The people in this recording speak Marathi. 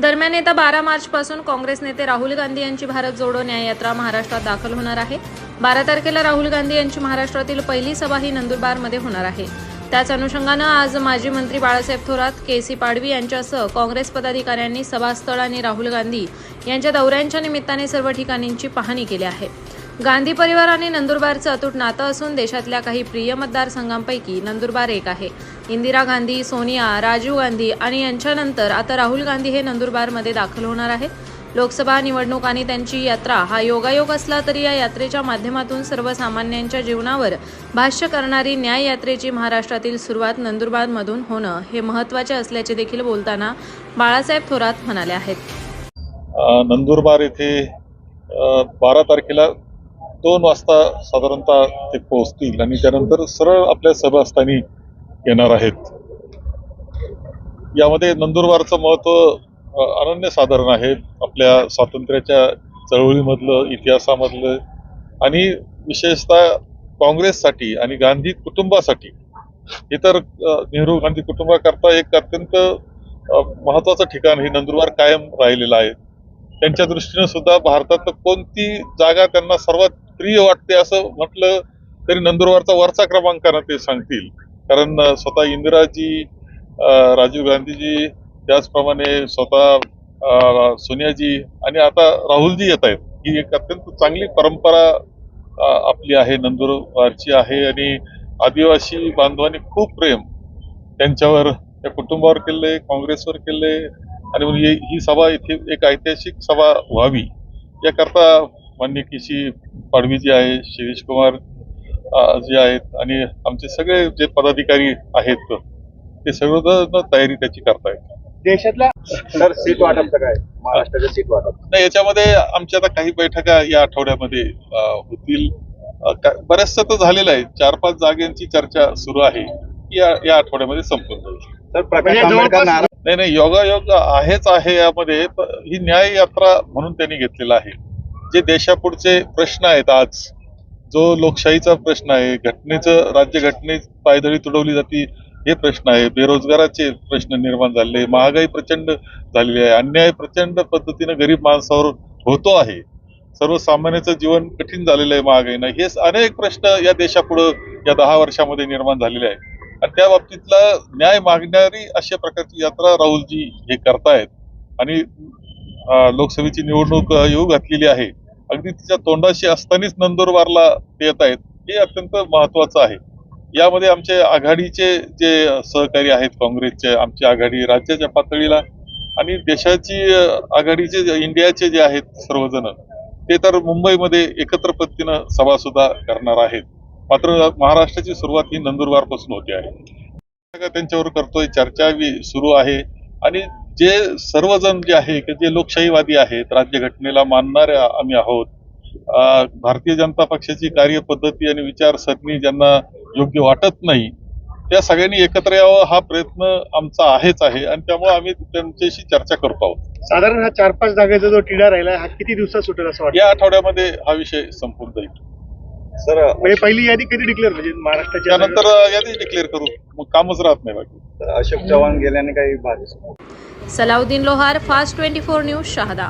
दरम्यान येत्या बारा मार्चपासून काँग्रेस नेते राहुल गांधी यांची भारत जोडो न्याययात्रा महाराष्ट्रात दाखल होणार आहे. बारा तारखेला राहुल गांधी यांची महाराष्ट्रातील पहिली सभा ही नंदुरबारमध्ये होणार आहे. त्याच अनुषंगानं आज माजी मंत्री बाळासाहेब थोरात के सी पाडवी यांच्यासह काँग्रेस पदाधिकाऱ्यांनी सभास्थळ आणि राहुल गांधी यांच्या दौऱ्यांच्या निमित्ताने सर्व ठिकाणींची पाहणी केली आहे. गांधी परिवार आणि नंदुरबारचं अतूट नातं असून देशातल्या काही प्रिय मतदारसंघांपैकी नंदुरबार एक आहे. इंदिरा गांधी सोनिया राजीव गांधी आणि यांच्यानंतर आता राहुल गांधी हे नंदुरबारमध्ये दाखल होणार आहेत. लोकसभा निवडणूक आणि त्यांची यात्रा हा योगायोग असला तरी या यात्रेच्या माध्यमातून सर्वसामान्यांच्या जीवनावर भाष्य करणारी न्याय यात्रेची महाराष्ट्रातील सुरुवात नंदुरबारमधून होणं हे महत्त्वाचे असल्याचे देखील बोलताना बाळासाहेब थोरात म्हणाले आहेत. नंदुरबार येथे बारा तारखेला दोन वाजता साधारणतः ते पोहोचतील आणि त्यानंतर सरळ आपल्या सभास्थानी येणार आहेत. यामध्ये नंदुरबारचं महत्त्व अनन्य अनन्यसाधारण आहे. आपल्या स्वातंत्र्याच्या चळवळीमधलं इतिहासामधलं आणि विशेषतः काँग्रेससाठी आणि गांधी कुटुंबासाठी. इतर नेहरू गांधी कुटुंबाकरता एक अत्यंत महत्वाचं ठिकाण हे नंदुरबार कायम राहिलेलं आहे. त्यांच्या दृष्टीनं सुद्धा भारतात कोणती जागा त्यांना सर्वात प्रिय वाटते असं म्हटलं तरी नंदुरबारचा वरचा क्रमांकानं ते सांगतील. कारण स्वतः इंदिराजी राजीव गांधीजी त्याचप्रमाणे स्वतः अ, सोनियाजी आणि आता राहुलजी येत आहेत. ही एक अत्यंत चांगली परंपरा आपली आहे नंदुरबारची आहे आणि आदिवासी बांधवांनी खूप प्रेम त्यांच्यावर त्या कुटुंबावर केले काँग्रेसवर केले आणि म्हणून ही सभा इथे एक ऐतिहासिक सभा व्हावी. याकरता मान्य किशी पाडवी आहे शिरीष कुमार जे आहेत आणि आमचे सगळे जे पदाधिकारी आहेत ते सर्वजण तयारी त्याची करतायत. देशातल्या सर सीट वाटपचं काय? महाराष्ट्राच्या सीट वाटप. नाही याच्यामध्ये आमच्या आता काही बैठका या आठवड्यामध्ये होतील. बऱ्याचशा तर झालेलं आहे. चार पाच जागांची चर्चा सुरू आहे. या या आठवड्यामध्ये संपून जाईल प्रकाश म्हणजे आंबेडकर जवळपास- नाराज नाही नाही योगायोग आहेच आहे यामध्ये ही न्याय यात्रा म्हणून त्यांनी घेतलेला आहे. जे देशापुढचे प्रश्न आहेत आज जो लोकशाहीचा प्रश्न आहे घटनेचं राज्यघटनेत पायदळी तुडवली जाते हे प्रश्न आहे. बेरोजगाराचे प्रश्न निर्माण झाले महागाई प्रचंड झालेली आहे. अन्याय प्रचंड पद्धतीनं गरीब माणसावर होतो आहे. सर्वसामान्याचं जीवन कठीण झालेलं आहे महागाईनं. हे अनेक प्रश्न या देशापुढं या दहा वर्षामध्ये निर्माण झालेले आहेत. त्या बाबतीतला न्याय मागणारी अशा प्रकारची यात्रा राहुलजी हे करतायत. आणि लोकसभेची निवडणूक येऊ घातलेली आहे. अगदी तिच्या तोंडाशी असतानाच नंदुरबारला ते येत आहेत हे अत्यंत महत्वाचं आहे. यामध्ये आमचे आघाडीचे जे सहकारी आहेत काँग्रेसचे आमची आघाडी राज्याच्या पातळीला आणि देशाची आघाडीचे इंडियाचे जे आहेत सर्वजण ते तर मुंबईमध्ये एकत्र पद्धतीनं सभा सुद्धा करणार आहेत. मात्र महाराष्ट्राची सुरुवात ही नंदुरबारपासून होते आहे. त्यांच्यावर करतोय चर्चा सुरू आहे. आणि जे सर्वजण जे आहे की जे लोकशाहीवादी आहेत राज्यघटनेला मानणारे आम्ही आहोत. भारतीय जनता पक्षाची कार्यपद्धती आणि विचारसरणी ज्यांना योग्य वाटत नाही त्या सगळ्यांनी एकत्र यावं हा प्रयत्न आमचा आहेच आहे. आणि त्यामुळे आम्ही त्यांच्याशी चर्चा करतो आहोत. साधारण हा चार पाच जागेचा जो टिडा राहिला हा किती दिवसात सुटेल असं वाटतं? या आठवड्यामध्ये हा विषय संपून जाईल. सर म्हणजे पहिली यादी कधी डिक्लेअर म्हणजे महाराष्ट्राच्या त्यानंतर यादी डिक्लेअर करू. मग कामच राहत नाही बाकी. अशोक चव्हाण गेल्याने काही भाजी Salauddin Lohar fast twenty four news Shahada.